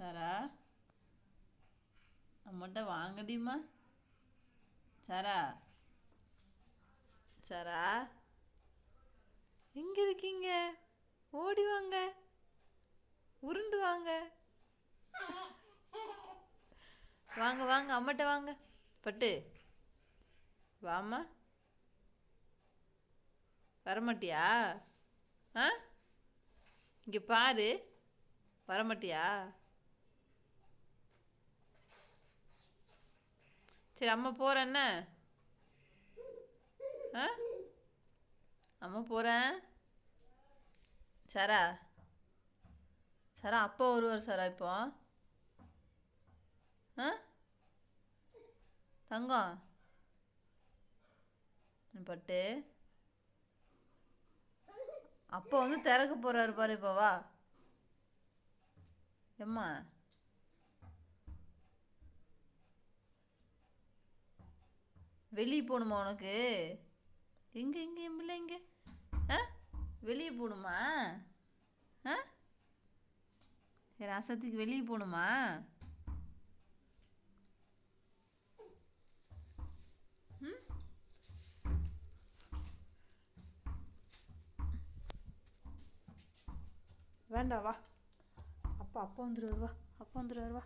சாரா? நம்மகிட்ட வாங்கடிமா சாரா? சாரா? எங்கே இருக்கீங்க? ஓடி வாங்க. உருண்டு வாங்க. வாங்க வாங்க அம்மட்ட வாங்க. பட்டு. வாம்மா. வரமாட்டியா? ஆ? இங்கே பாரு. வரமாட்டியா? சரி அம்மா போகிறேன்ன ஆ? அம்மா போகிறேன் சரா? சரா அப்பா வருவார் சாரா இப்போ. ஆ? தங்கம்? பட்டு. அப்பா வந்து திறக்க போகிறாரு பாரு இப்போ வா. எம்மா? வெளியே போகணுமா உனக்கு? எங்கே எங்கே என் பிள்ளை எங்கே ஆ? வெளியே போகணுமா? ஆ? ரசத்துக்கு வெளியே போகணுமா? ம்? வேண்டாம் வா. அப்பா அப்பா வந்துடுவார் வா. அப்பா வந்துடுவார் வா.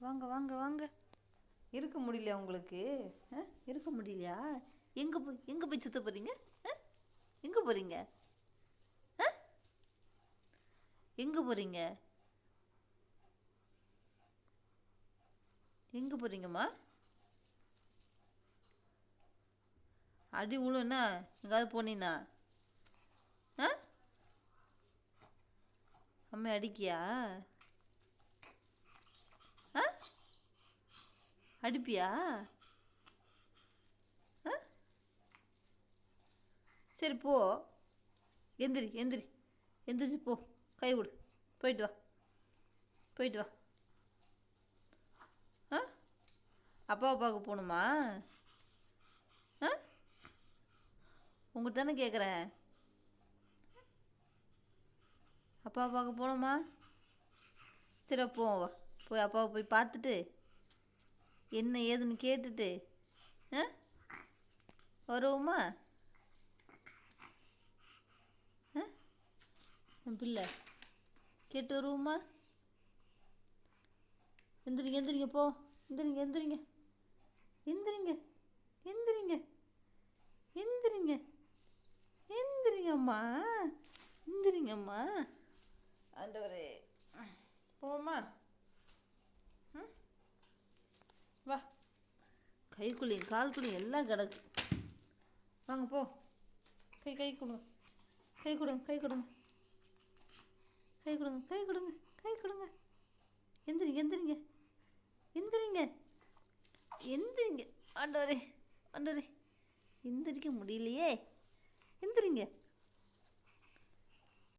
வாங்க வாங்க வாங்க. இருக்க முடியலையா உங்களுக்கு? ஆ? இருக்க முடியலையா? எங்கே போய் எங்கே போய் சுத்த போகிறீங்க ஆ? எங்கே போகிறீங்க ஆ? எங்கே போகிறீங்க எங்கே போகிறீங்கம்மா அடி உழுன்னா எங்காவது போனீன்னா ஆ? அம்மா அடிக்கியா ஆ அடிப்பியா? ஆ? சரி போ. எந்திரி எந்திரி. எந்திரிச்சு போ. கை விடு. போயிட்டு வா. போயிட்டு வா. ஆ? அப்பாவை பார்க்க போகணுமா? ஆ? உங்கள்கிட்ட தானே கேட்குறேன் அப்பாவை பார்க்க போகணுமா? சரி போவோம் வா. போய் அப்பாவை போய் பார்த்துட்டு என்ன ஏதுன்னு கேட்டுட்டு ஆ? வருவோமா? ஆ? பிள்ளை கேட்டு வருவோமா? எந்திரிங்க எந்திரிங்க போ. எந்திரிங்க எந்திரிங்க. எந்திரிங்க எந்திரிங்க. எந்திரிங்க. எந்திரிங்கம்மா. எந்திரிங்கம்மா. ஆண்டவரே. போமா வா. கைக்குழியும் கால்குழியும் எல்லாம் கிடக்கு. வாங்க போ. கை கை கொடுங்க கை கொடுங்க கை கொடுங்க கை கொடுங்க கை கொடுங்க கை கொடுங்க எந்திரிங்க எந்திரிங்க. எந்திரிங்க. எந்திரிங்க. ஆண்டவரே ஆண்டவரே. எந்திரிக்க முடியலையே. எந்திரிங்க.